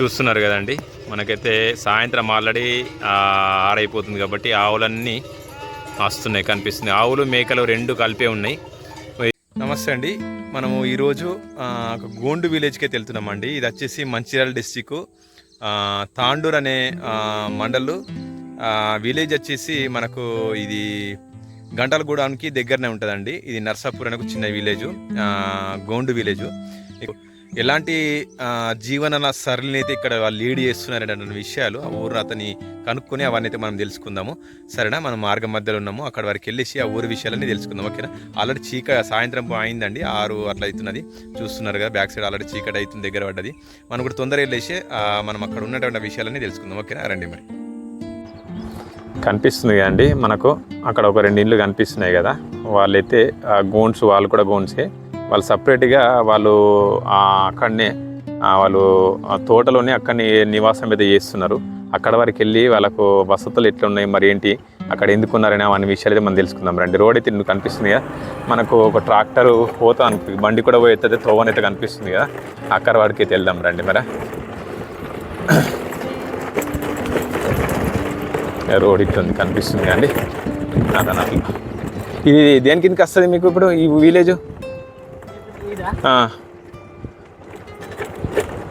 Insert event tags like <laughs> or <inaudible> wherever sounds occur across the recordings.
చూస్తున్నారు కదండి. మనకైతే సాయంత్రం ఆల్రెడీ ఆరైపోతుంది కాబట్టి ఆవులన్నీ వస్తున్నాయి కనిపిస్తుంది ఆవులు మేకలు రెండు కలిపే ఉన్నాయి. నమస్తే అండి. మనము ఈరోజు ఒక గోండు విలేజ్కి అయితే వెళ్తున్నామండి. ఇది వచ్చేసి మంచిర్యాల డిస్టిక్ తాండూర్ అనే మండలు. విలేజ్ వచ్చేసి మనకు ఇది గంటలగూడానికి దగ్గరనే ఉంటుందండి. ఇది నర్సాపూర్ అనే ఒక చిన్న విలేజ్. గోండు విలేజ్. ఎలాంటి జీవన సరళిని అయితే ఇక్కడ వాళ్ళు లీడ్ చేస్తున్నారనే విషయాలు ఆ ఊరు అతని కనుక్కొని అవన్నీ అయితే మనం తెలుసుకుందాము. సరేనా? మనం మార్గం మధ్యలో ఉన్నాము. అక్కడ వరకు వెళ్ళేసి ఆ ఊరి విషయాలన్నీ తెలుసుకుందాం ఓకేనా? ఆల్రెడీ చీక సాయంత్రం అయిందండి. ఆరు అట్లా అవుతున్నది. చూస్తున్నారు కదా బ్యాక్ సైడ్ ఆల్రెడీ చీకటి అవుతుంది దగ్గర పడ్డది. మనం కూడా తొందరగా వెళ్ళేసి మనం అక్కడ ఉన్నటువంటి విషయాలన్నీ తెలుసుకుందాం. ఓకేనా? రండి మరి. కనిపిస్తుంది కదండి మనకు అక్కడ ఒక రెండు ఇండ్లు కనిపిస్తున్నాయి కదా. వాళ్ళైతే గోన్స్ వాళ్ళు కూడా గోన్సే. వాళ్ళు సపరేట్గా వాళ్ళు అక్కడనే వాళ్ళు ఆ తోటలోనే అక్కడనే నివాసం అయితే చేస్తున్నారు. అక్కడ వరకు వెళ్ళి వాళ్ళకు వసతులు ఎట్లున్నాయి మరి ఏంటి అక్కడ ఎందుకున్నారని అవన్నీ విషయాలు అయితే మనం తెలుసుకుందాం. రండి రోడ్ అయితే ఇందుకు కనిపిస్తుంది కదా? మనకు ఒక ట్రాక్టర్ పోతా అనిపి బండి కూడా పోతే త్రోవనైతే కనిపిస్తుంది కదా? అక్కడ వాడికి అయితే వెళ్దాం రండి మరి. రోడ్ ఇట్లుంది కనిపిస్తుంది అండి అదన ఇది దేని కిందకి వస్తుంది మీకు ఇప్పుడు ఈ విలేజ్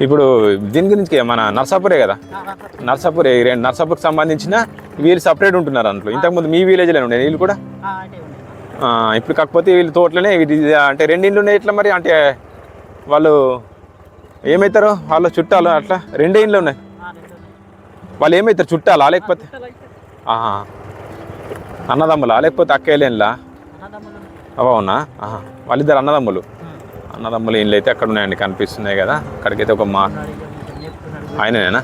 ఇప్పుడు దీని గురించి మన నర్సాపురే కదా? నర్సాపూర్ ఏరియా నర్సాపూర్కి సంబంధించిన వీళ్ళు సపరేట్ ఉంటున్నారు అందులో ఇంతకుముందు మీ విలేజ్లోనే ఉండే వీళ్ళు కూడా? ఇప్పుడు కాకపోతే వీళ్ళు తోటలోనే అంటే రెండు ఇండ్లు ఉన్నాయి ఇట్లా మరి? అంటే వాళ్ళు ఏమవుతారు వాళ్ళ చుట్టాలు అట్లా? రెండే ఇండ్లు ఉన్నాయి. వాళ్ళు ఏమవుతారు చుట్టాలా? లేకపోతే? ఆహా. అన్నదమ్ములా? లేకపోతే అక్కయ్యలేనులా అవునా ఆహా. వాళ్ళిద్దరు అన్నదమ్ములు. అన్నదమ్ములు ఇండ్లు అయితే అక్కడ ఉన్నాయండి కనిపిస్తున్నాయి కదా. అక్కడికైతే ఒక మా ఆయననేనా?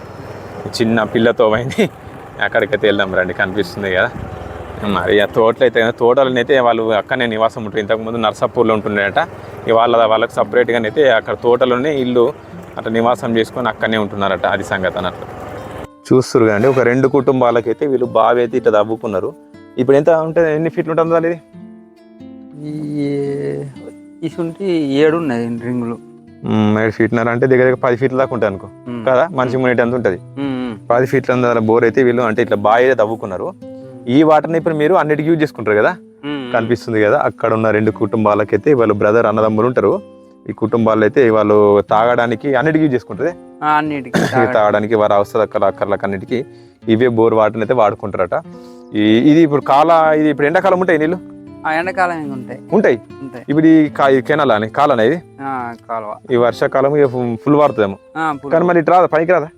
చిన్న పిల్లతో పోయింది. అక్కడికైతే వెళ్దాం రండి కనిపిస్తుంది కదా. మరి ఆ తోటలు అయితే తోటలని అయితే వాళ్ళు అక్కడనే నివాసం ఉంటారు. ఇంతకుముందు నర్సాపూర్లో ఉంటుండేట. ఇవాళ వాళ్ళకి సపరేట్గానైతే అక్కడ తోటలోనే ఇల్లు అట్లా నివాసం చేసుకొని అక్కడనే ఉంటున్నారట. అది సంగతి అన్నట్లు. చూస్తారు కదండి ఒక రెండు కుటుంబాలకైతే వీళ్ళు బావి అయితే ఇట్లా తవ్వుకున్నారు ఇప్పుడు ఎంత ఉంటుంది? ఎన్ని ఫీట్లు ఉంటుంది అది ఇసుంటి ఏడు ఉన్నాయి రింగులు ఏడు ఫీట్నర అంటే దగ్గర దగ్గర పది ఫీట్ల దాకా ఉంటుంది అనుకో. కదా? మనిషి మునేటి అంత ఉంటుంది. పది ఫీట్ల బోర్ అయితే వీళ్ళు అంటే ఇట్లా అయితే తవ్వుకున్నారు. ఈ వాటర్ని ఇప్పుడు మీరు అన్నిటికీ యూజ్ చేసుకుంటారు కదా? కనిపిస్తుంది కదా? అక్కడ ఉన్న రెండు కుటుంబాలకైతే వాళ్ళు బ్రదర్ అన్నదమ్ములు ఉంటారు. ఈ కుటుంబాలు అయితే వాళ్ళు తాగడానికి అన్నిటికీ యూజ్ చేసుకుంటారు. ఆ, అన్నిటికీ తాగడానికి. వారి అవసర అక్కర్లకు అన్నిటికీ ఇవే బోర్ వాటర్ని అయితే వాడుకుంటారట. ఇది ఇప్పుడు కాల ఇది ఇప్పుడు ఎండాకాలం ఉంటాయి నీళ్ళు? ఎండాకాలం ఇంకా ఉంటాయి. ఉంటాయి? ఉంటాయి. ఇప్పుడు ఈ కెనాల్ అని? కాలన ఇది? ఆ, కాలువ. ఈ వర్షాకాలం ఇక ఫుల్ పుల్ కానీ మరి ఇటు రాదా? పైకి రాదా?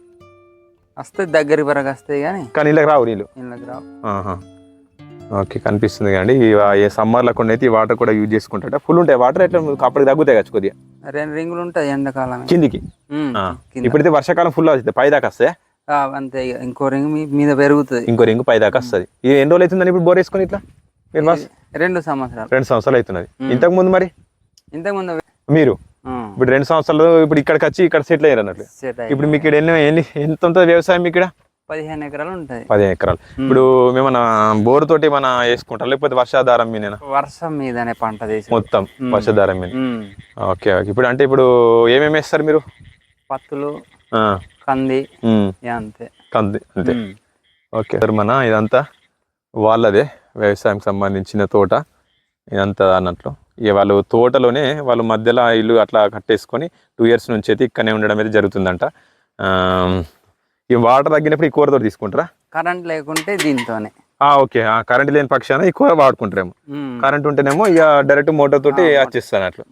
వస్తాయి దగ్గర వరకు వస్తాయి కానీ కానీ ఇళ్ళకి రావు నీళ్ళు? ఇళ్ళకి రావు. ఓకే కనిపిస్తుంది కానీ ఈ సమ్మర్లో కొన్ని అయితే ఈ వాటర్ కూడా యూజ్ చేసుకుంటాట ఫుల్ ఉంటాయి. వాటర్ ఎట్లా అప్పటికి తగ్గుతాయి కదా కొద్దిగా? రెండు రింగులు ఉంటాయి ఎండాకాలం. కిందికి. ఇప్పుడైతే వర్షాకాలం ఫుల్ అవుతుంది. పై దాకా వస్తాయి? అంతే ఇక. రింగ్ మీద పెరుగుతుంది. ఇంకో రింగ్ పై దాకా వస్తుంది. ఇది ఎన్ని రోజులు అవుతుందని ఇప్పుడు బోర్ వేసుకొని ఇట్లా? రెండు సంవత్సరాలు. రెండు సంవత్సరాలు అవుతున్నది. ఇంతకు ముందు మరి? ఇంతకుముందు మీరు? ఇప్పుడు రెండు సంవత్సరాలు ఇప్పుడు ఇక్కడికి వచ్చి ఇక్కడ సెటిల్ అయ్యారు అన్నట్లు. ఇప్పుడు మీకు ఇక్కడ ఎన్ని ఎంత ఉంటుంది వ్యవసాయం మీకు ఇక్కడ? పదిహేను ఎకరాలు ఉంటాయి పదిహేను ఎకరాలు. ఇప్పుడు మేమన్నా బోర్ తోటి మన వేసుకుంటాం లేకపోతే వర్షాధారం మీనేనా వర్షం మీదనే పంట తీసి మొత్తం. వర్షాధారం మీద. Okay okay. ఇప్పుడు అంటే ఇప్పుడు ఏమేమి వేస్తారు మీరు? పత్తులు ఆ, కంది అంతే. కంది అంతే. ఓకే సార్ మన ఇదంతా వాళ్ళదే. వ్యవసాయం సంబంధించిన తోట ఇదంతా అన్నట్లు. ఇక వాళ్ళు తోటలోనే వాళ్ళు మధ్యలో ఇల్లు అట్లా కట్టేసుకొని టూ ఇయర్స్ నుంచి అయితే ఇక్కడనే ఉండడం అయితే జరుగుతుందంట. ఈ వాటర్ తగ్గినప్పుడు ఈ కూరతో తీసుకుంటారా? కరెంట్ లేకుంటే దీంతోనే. ఓకే. ఆ కరెంట్ లేని పక్షాన ఈ కూర వాడుకుంటారేమో. కరెంట్ ఉంటేనేమో ఇక డైరెక్ట్ మోటార్ తోటి వచ్చేస్తాను అట్లా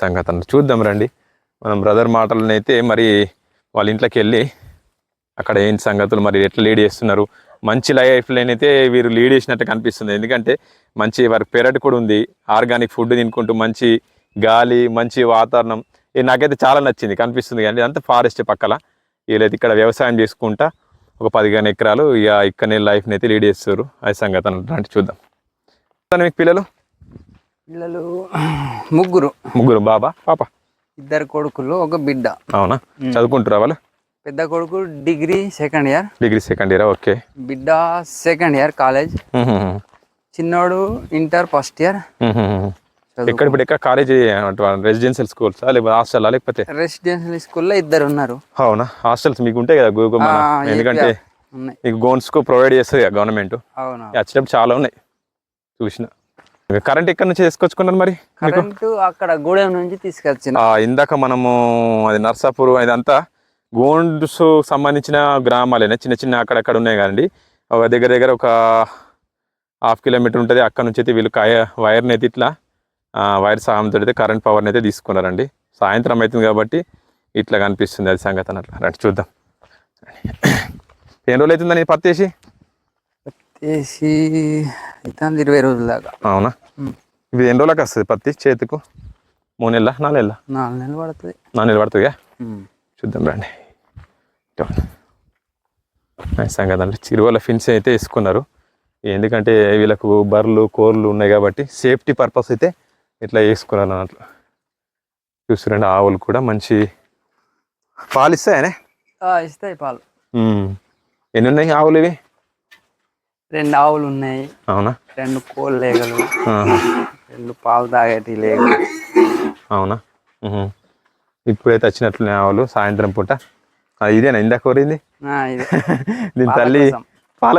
సంగతి అన్న చూద్దాం రండి. మనం బ్రదర్ మాటలను అయితే మరి వాళ్ళ ఇంట్లోకి వెళ్ళి అక్కడ ఏంటి సంగతులు మరి ఎట్లా లీడ్ చేస్తున్నారు మంచి లైఫ్ లైన్ అయితే వీరు లీడ్ చేసినట్టు కనిపిస్తుంది. ఎందుకంటే మంచి వారికి పెరట్ కూడా ఉంది. ఆర్గానిక్ ఫుడ్ తినుకుంటూ మంచి గాలి మంచి వాతావరణం. ఇది నాకైతే చాలా నచ్చింది. కనిపిస్తుంది కానీ ఇదంతా ఫారెస్ట్ పక్కల. వీళ్ళైతే ఇక్కడ వ్యవసాయం చేసుకుంటా ఒక పదిహేను ఎకరాలు ఇక ఇక్కడనే లైఫ్ని అయితే లీడ్ చేస్తారు అది సంగతి అంటే చూద్దాం. మీకు పిల్లలు? పిల్లలు ముగ్గురు. ముగ్గురు. బాబా పాప? ఇద్దరు కొడుకులు ఒక బిడ్డ. అవునా. చదువుకుంటారా వాళ్ళు? పెద్ద కొడుకు degree second year. Degree second year? Okay. బిడ్డ సెకండ్ ఇయర్ కాలేజ్. చిన్నోడు ఇంటర్ ఫస్ట్ ఇయర్. ఎక్కడ ఇప్పుడు ఎక్కడ? College residential schools? లేకపోతే హాస్టల్? లేకపోతే? రెసిడెన్షియల్ స్కూల్లో ఇద్దరు ఉన్నారు అవునా? హాస్టల్స్ మీకు ఉంటాయి కదా గూగుల్ ఎందుకంటే మీకు గోన్స్కు ప్రొవైడ్ చేస్తుంది కదా గవర్నమెంట్ అవును వచ్చేటప్పుడు చాలా ఉన్నాయి. చూసిన. కరెంట్ ఎక్కడి నుంచి తీసుకొచ్చుకున్నారు మరి కరెంటు అక్కడ గూడెం నుంచి తీసుకొచ్చిన. ఇందాక మనము అది నర్సాపూర్ ఇదంతా గోండ్స్ సంబంధించిన గ్రామాలేనా? చిన్న చిన్న అక్కడక్కడ ఉన్నాయి కదండి. ఒక దగ్గర దగ్గర ఒక హాఫ్ కిలోమీటర్ ఉంటుంది. అక్కడ నుంచి అయితే వీళ్ళు కాయ వైర్ని అయితే ఇట్లా వైర్ సహాయంతో అయితే కరెంట్ పవర్ని అయితే తీసుకున్నారండి. సాయంత్రం అవుతుంది కాబట్టి ఇట్లా కనిపిస్తుంది అది సంగతి అన్నట్లు రండి చూద్దాం. ఎన్ని రోజులు అవుతుందని పత్తి వేసి? వేసి అయితే ఇరవై రోజుల దాకా. అవునా. ఇది ఎన్ని రోజులకు వస్తుంది పత్తి చేతికు? మూడు నెలల? నాలుగు నెలల? నాలుగు నెలలు పడుతుంది. నాలుగు నెలలు పడుతుందిగా. చూద్దాం రండి. సంగతి చిరువల ఫిన్స్ అయితే వేసుకున్నారు. ఎందుకంటే వీళ్ళకు బర్రెలు కోర్లు ఉన్నాయి కాబట్టి సేఫ్టీ పర్పస్ అయితే ఇట్లా వేసుకున్నారు అన్నట్లు. చూస్తురండి ఆవులు కూడా మంచి పాలు ఇస్తాయనే? ఇస్తాయి పాలు. ఎన్ని ఉన్నాయి ఆవులు ఇవి? రెండు ఆవులు ఉన్నాయి. అవునా? రెండు కోళ్ళు లేగలు. రెండు పాలు తాగేటి లేగలు. అవునా. ఇప్పుడైతే వచ్చినట్లున్నాయి ఆవులు సాయంత్రం పూట. ఇదేనా? ఇందాక కోరింది? <laughs> దీని తల్లి. పాల.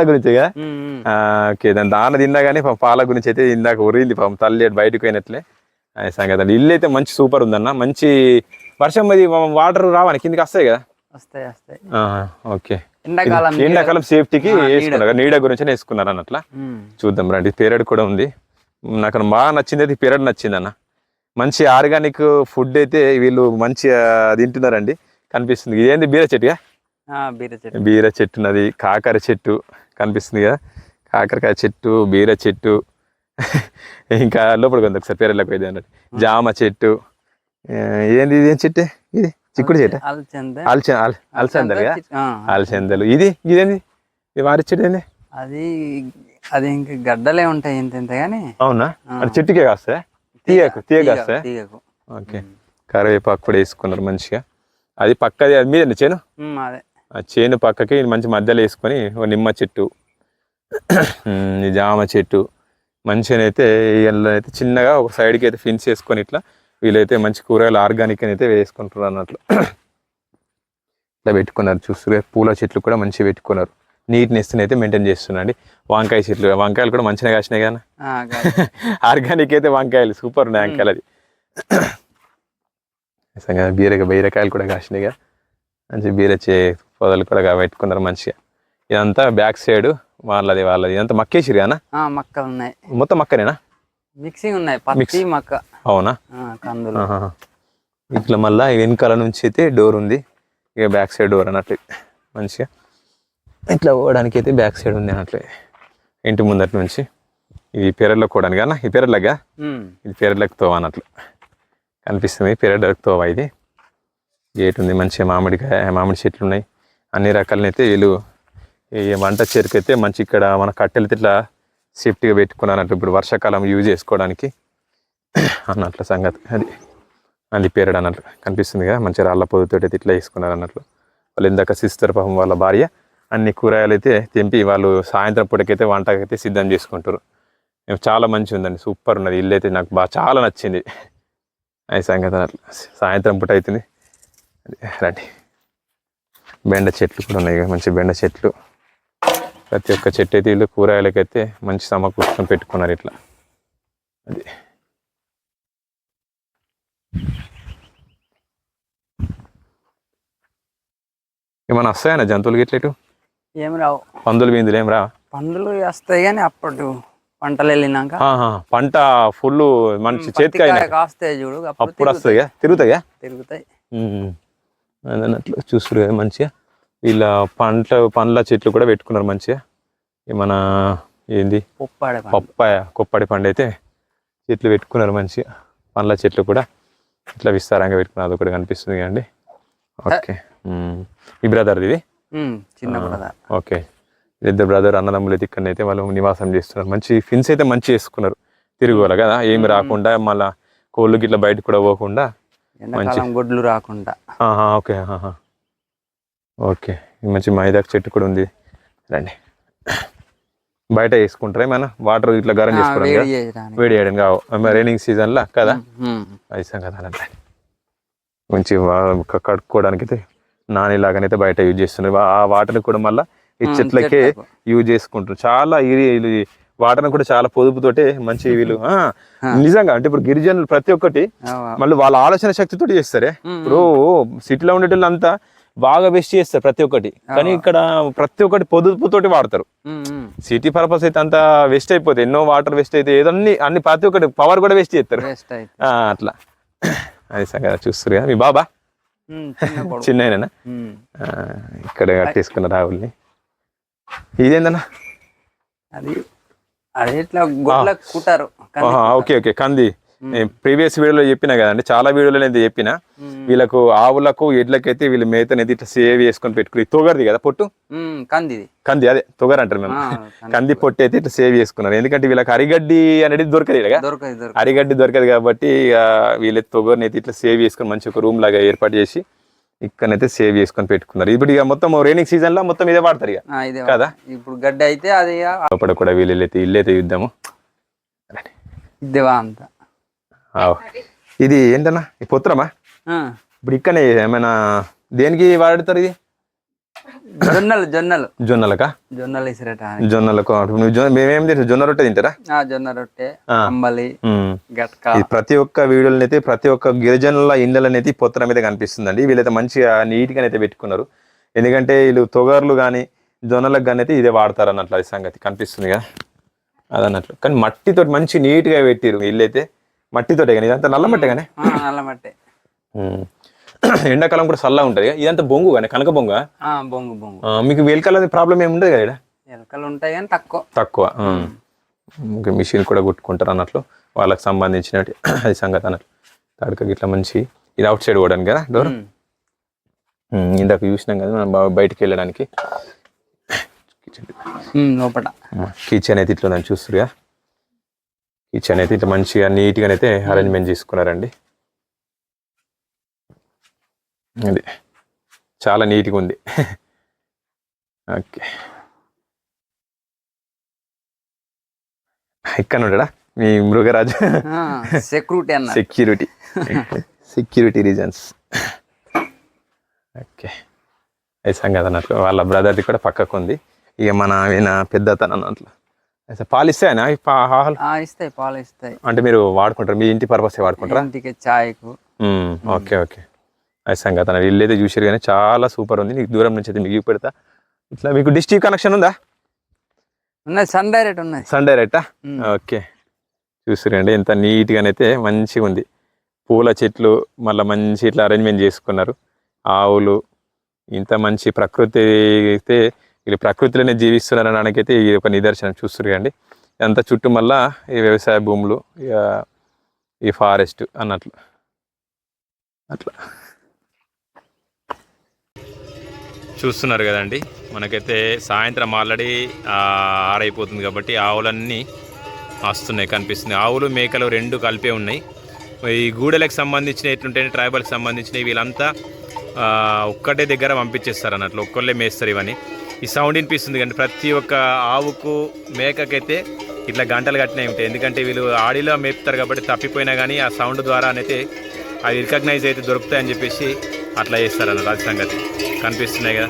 ఆ, ఓకే దాని దాన తిన్నా కానీ పాపం పాల గురించి అయితే ఇందాక ఉరిగింది పాపం తల్లి బయటకు పోయినట్లే. సంగతి. అండి ఇల్లు అయితే మంచి సూపర్ ఉందన్న. మంచి వర్షం అది వాటర్ రావని కిందికి వస్తాయి కదా? వస్తాయి వస్తాయి. ఓకే. ఎండాకాలం ఎండాకాలం సేఫ్టీకి. వేసుకున్నారు నీడ గురించి వేసుకున్నారు అన్నట్ల. చూద్దాం రండి. పీరియడ్ కూడా ఉంది. నాకు బాగా నచ్చింది అయితే పీరియడ్ నచ్చింది అన్న. మంచి ఆర్గానిక్ ఫుడ్ అయితే వీళ్ళు మంచిగా తింటున్నారండి. కనిపిస్తుంది ఇదేంది? బీర చెట్టుగా? బీర చెట్టు. బీర చెట్టు ఉన్నది. కాకర చెట్టు కనిపిస్తుంది కదా. కాకరకాయ చెట్టు బీర చెట్టు. ఇంకా లోపలికి ఉంది ఒకసారి పేరెళ్ళకి పోయింది అన్నట్టు. జామ చెట్టు. ఏంది ఇది? ఏం చెట్టు? ఇది చిక్కుడు చెట్టు? అల్చ అల్- అలసందలు కదా? ఆ, అలసందలు ఇది? ఇదేంది? ఇది వారి చెట్టు ఏంది? అది అది ఇంకా గడ్డలే ఉంటాయి ఇంత ఇంత కానీ అవునా. అది చెట్టుకే కాస్తా తీయకు తీయ కాస్తా ఓకే. కరివేపాకు కూడా వేసుకున్నారు మంచిగా. అది పక్కది అది మీద చేను? అదే. ఆ చేను పక్కకి మంచి మధ్యలో వేసుకొని ఒక నిమ్మ చెట్టు. ఈ జామ చెట్టు. మంచిగా అయితే అయితే చిన్నగా ఒక సైడ్కి అయితే ఫిన్స్ వేసుకొని ఇట్లా వీళ్ళైతే మంచి కూరగాయలు ఆర్గానిక్ అయితే వేసుకుంటారు అన్నట్లు. ఇట్లా పెట్టుకున్నారు చూస్తే పూల చెట్లు కూడా మంచిగా పెట్టుకున్నారు. నీట్నెస్ అయితే మెయింటైన్ చేస్తున్నాండి వంకాయ చెట్లు వంకాయలు కూడా మంచిగా కాసినాయి కాదు. ఆర్గానిక్ <laughs> అయితే వంకాయలు సూపర్ ఉన్నాయి వంకాయలు అది. నిజంగా బీరక బీరకాయలు కూడా కాసినాయిగా మంచి బీర చే పొదలు కూడా పెట్టుకున్నారు మంచిగా. ఇదంతా బ్యాక్ సైడ్ వాళ్ళది వాళ్ళది. ఇదంతా మక్కేసిరి అన్న? మక్కలు ఉన్నాయి. మొత్తం మక్కనేనా? మిక్సింగ్ ఉన్నాయి పత్తి మక్క. అవునా? కందులు. ఇట్లా మళ్ళా వెనకాల నుంచి అయితే డోర్ ఉంది. ఇక బ్యాక్ సైడ్ డోర్ అన్నట్లు మంచిగా. ఇట్లా పోవడానికి అయితే బ్యాక్ సైడ్ ఉంది అన్నట్లు ఇంటి ముందటి నుంచి. ఇది పెరట్లో పోవడానికి అన్న? ఈ పెరట్లగా ఇది పెరట్లకు తోవ అన్నట్లు. కనిపిస్తుంది పెరట్లకు ఇది. గేట్ ఉంది మంచిగా మామిడికాయ మామిడి చెట్లు ఉన్నాయి. అన్ని రకాలనైతే వీళ్ళు ఈ వంట చెరుకు అయితే మంచి ఇక్కడ మన కట్టెలతో ఇట్లా సేఫ్టీగా పెట్టుకున్నారు ఇప్పుడు వర్షాకాలం యూజ్ చేసుకోవడానికి అన్నట్లు సంగతి. అది అది పేరడు అన్నట్లు కనిపిస్తుంది కదా మంచి రాళ్ళ పొద్దుతోటి అయితే ఇట్లా వేసుకున్నారు అన్నట్లు. వాళ్ళు ఇందాక సిస్టర్ పాపం వాళ్ళ భార్య అన్ని కూరగాయలు అయితే తెంపి వాళ్ళు సాయంత్రం పూటకైతే వంటకైతే సిద్ధం చేసుకుంటారు. చాలా మంచిగా ఉందండి సూపర్ ఉన్నది. ఇల్లు అయితే నాకు బాగా చాలా నచ్చింది. అది సంగతి అట్లా సాయంత్రం పూట అవుతుంది అది రండి. బెండ చెట్లు కూడా ఉన్నాయి కదా, మంచి బెండ చెట్లు. ప్రతి ఒక్క చెట్టు అయితే వీళ్ళు కూరగాయలకైతే మంచి సమకూర్చుకొని పెట్టుకున్నారు ఇట్లా. అది. ఏమైనా వస్తాయన్న జంతువులు గిట్ల ఇటు? ఏం రావు. పందులు బిందులు ఏం రా పందులు వస్తాయి కానీ అప్పుడు పంటలు వెళ్ళినాక పంట ఫుల్ మంచి చేతికి కాస్తాయి చూడు అప్పుడు వస్తాయా తిరుగుతాయా. తిరుగుతాయి? ఉమ్. అదన్నట్లు చూస్తారు కదా మంచిగా. వీళ్ళ పంట పండ్ల చెట్లు కూడా పెట్టుకున్నారు మంచిగా. మన ఏంది? పొప్పాడే. పప్పాయ కొప్పడి పండు అయితే చెట్లు పెట్టుకున్నారు మంచిగా. పండ్ల చెట్లు కూడా ఇట్లా విస్తారంగా పెట్టుకున్నారు. అది ఒకటి కనిపిస్తుంది కదండి. ఓకే. ఈ బ్రదర్ ఇది? చిన్న బ్రదర్. ఓకే. ఇద్దరు బ్రదర్ అన్నదమ్ములు అయితే ఇక్కడ అయితే వాళ్ళు నివాసం చేస్తున్నారు. మంచి ఫిన్స్ అయితే మంచి వేసుకున్నారు తిరుగుల కదా ఏమి రాకుండా మళ్ళా కోళ్ళు గిట్ల బయటకు కూడా పోకుండా ఎండాకాలం గొడ్లు రాకుండా. ఓకే. ఓకే మంచి మైదాకు చెట్టు కూడా ఉంది. రండి. బయట వేసుకుంటారా ఏమైనా? వాటర్ ఇట్లా గరం చేసుకోవడం వేడి చేయడం కావు రైనింగ్ సీజన్లో కదా. అయిసాం కదా అంటే మంచి కడుక్కోవడానికి అయితే నానిలాగానైతే బయట యూజ్ చేస్తున్నారు. ఆ వాటర్ని కూడా మళ్ళీ ఈ చెట్లకే. యూజ్ చేసుకుంటారు. చాలా ఇది వాటర్ని కూడా చాలా పొదుపుతోటి మంచి <laughs> వీళ్ళు. నిజంగా అంటే ఇప్పుడు గిరిజనులు ప్రతి ఒక్కటి మళ్ళీ వాళ్ళ ఆలోచన శక్తితోటి చేస్తారే? ఇప్పుడు సిటీలో ఉండేటోళ్ళు అంతా బాగా వేస్ట్ చేస్తారు ప్రతి ఒక్కటి. కానీ ఇక్కడ ప్రతి ఒక్కటి పొదుపుతోటి వాడతారు. సిటీ పర్పస్ అయితే అంతా వేస్ట్ అయిపోతుంది ఎన్నో వాటర్ వేస్ట్ అయితే ఏదన్నీ అన్ని ప్రతి ఒక్కటి పవర్ కూడా వేస్ట్ చేస్తారు. అట్లా. <clears throat> అది సంగతి చూస్తారు కదా మీ బాబా? చిన్న. ఇక్కడ కట్టేసుకున్న రాహుల్ని. ఇదేందన్నా? అది అది ఇట్లా గొడ్ల. ఓకే ఓకే కంది. ప్రీవియస్ వీడియోలో చెప్పిన కదండి చాలా వీడియోలో నేను చెప్పిన. వీళ్ళకు ఆవులకు ఎడ్లకైతే వీళ్ళు మేతనైతే ఇట్లా సేవ్ చేసుకొని పెట్టుకుని తొగరిది కదా పొట్టు? కంది. కంది అదే తొగరు అంటారు మేము. కంది. పొట్టు అయితే ఇట్లా సేవ్ చేసుకున్నారు. ఎందుకంటే వీళ్ళకి అరిగడ్డి అనేది దొరకదు అరిగడ్డి దొరకదు కాబట్టి వీళ్ళ తొగరిని అయితే ఇట్లా సేవ్ చేసుకొని మంచి ఒక రూమ్ లాగా ఏర్పాటు చేసి ఇక్కడనైతే సేవ్ చేసుకొని పెట్టుకున్నారు. ఇప్పుడు ఇక మొత్తం రైనింగ్ సీజన్లో మొత్తం ఇదే వాడతారు ఇక. కదా? ఇప్పుడు గడ్డి అయితే అది లోపల కూడా వీళ్ళు అయితే ఇల్లు అయితే యుద్ధము అంత. ఇది ఏంటన్నా? ఈ పొత్రమా ఇప్పుడు ఇక్కడనే ఏమైనా దేనికి వాడతారు ఇది? జొన్నలు జొన్నలు. జొన్నలకా? జొన్నలు ఇసిరట జొన్నలకు మేమేం తింటాం? జొన్న రొట్టె తింటారా? జొన్న రొట్టె. అంబలి. గట్క. ప్రతి ఒక్క వీడియోలను అయితే ప్రతి ఒక్క గిరిజనుల ఇళ్ళని అయితే పొత్తర మీద కనిపిస్తుందండి. వీళ్ళైతే మంచిగా నీట్గా అయితే పెట్టుకున్నారు. ఎందుకంటే వీళ్ళు తొగర్లు కానీ జొన్నలకు కానీ అయితే ఇదే వాడతారు అన్నట్లు అది సంగతి. కనిపిస్తుంది కదా? అదన్నట్లు. కానీ మట్టితో మంచి నీట్గా పెట్టిరు ఇల్లు అయితే మట్టితోటే కానీ ఇదంతా నల్ల మట్టే కానీ? నల్ల మట్టే. <clears throat> ఎండాకాలం కూడా చల్లగా ఉంటుంది ఇదంతా బొంగు కానీ కనక బొంగ? బొంగు బొంగు. మీకు వేలికల ప్రాబ్లం ఏమి ఉండదు కదా? ఎలకలు ఉంటాయి కానీ తక్కువ. తక్కువ మిషన్ కూడా కొట్టుకుంటారు అన్నట్లు. వాళ్ళకి సంబంధించినట్టు <clears throat> అది సంగతి అన్నట్లు. తడక ఇట్లా మంచి ఇది అవుట్ సైడ్ పోవడానికి కదా డోర్ ఇందాక చూసినాం కదా మనం బయటికి వెళ్ళడానికి. లోపట. కిచెన్ అయితే ఇట్లా చూస్తురుగా కిచెన్ అయితే ఇట్లా మంచిగా నీట్గా అయితే అరేంజ్మెంట్ చేసుకున్నారండి. అది. చాలా నీట్గా ఉంది. ఓకే. ఇక్కడ ఉంటాడా మీ మృగరాజు. సెక్యూరిటీ అన్న. Security security reasons okay. అది సంగతి అన్నట్లు వాళ్ళ బ్రదర్ది కూడా పక్కకు ఉంది. ఇక మన ఆయన పెద్ద తన అన్నట్లు. అయితే పాలు ఇస్తాయనా ఈ పా- హాల్ ఆ, ఇస్తాయి పాలు ఇస్తాయి. అంటే మీరు వాడుకుంటారు? మీ ఇంటి పర్పస్ వాడుకుంటారా? ఇంటికి చాయ్కు మ్మ్. Okay okay. సంగతి అన్న ఇల్లు అయితే చూసారు కానీ చాలా సూపర్ ఉంది. నీకు దూరం నుంచి అయితే మీకు పెడతా ఇట్లా మీకు డిస్ట్రిక్ట్ కనెక్షన్ ఉందా? ఉన్నది సన్ డైరెక్ట్ ఉన్నది సన్ డైరెక్టా. ఓకే. చూసారండి ఎంత నీట్గానైతే మంచిగా ఉంది. పూల చెట్లు మళ్ళీ మంచి ఇట్లా అరేంజ్మెంట్ చేసుకున్నారు. ఆవులు ఇంత మంచి ప్రకృతి అయితే వీళ్ళు ప్రకృతిలోనే జీవిస్తున్నారు అనడానికైతే ఇది ఒక నిదర్శనం చూస్తారు అండి అంతా చుట్టూ మళ్ళా ఈ వ్యవసాయ భూములు ఈ ఫారెస్ట్ అన్నట్లు. అట్లా. చూస్తున్నారు కదండి. మనకైతే సాయంత్రం ఆల్రెడీ ఆరైపోతుంది కాబట్టి ఆవులన్నీ వస్తున్నాయి కనిపిస్తుంది. ఆవులు మేకలు రెండు కలిపే ఉన్నాయి. ఈ గూడెలకు సంబంధించిన ఎట్లుంటే ట్రైబల్కి సంబంధించినవి వీళ్ళంతా ఒక్కటే దగ్గర పంపించేస్తారు అన్నట్లు. ఒక్కళ్ళే మేస్తారు ఇవన్నీ. ఈ సౌండ్ వినిపిస్తుంది కానీ ప్రతి ఒక్క ఆవుకు మేకకైతే ఇట్లా గంటలు కట్టినాయి ఉంటాయి ఎందుకంటే వీళ్ళు ఆడిలో మేపుతారు కాబట్టి తప్పిపోయినా కానీ ఆ సౌండ్ ద్వారా అయితే అవి రికగ్నైజ్ అయితే దొరుకుతాయని చెప్పేసి అట్లా చేస్తారు అన్నట్టు అది సంగతి. కనిపిస్తున్నాయి కదా.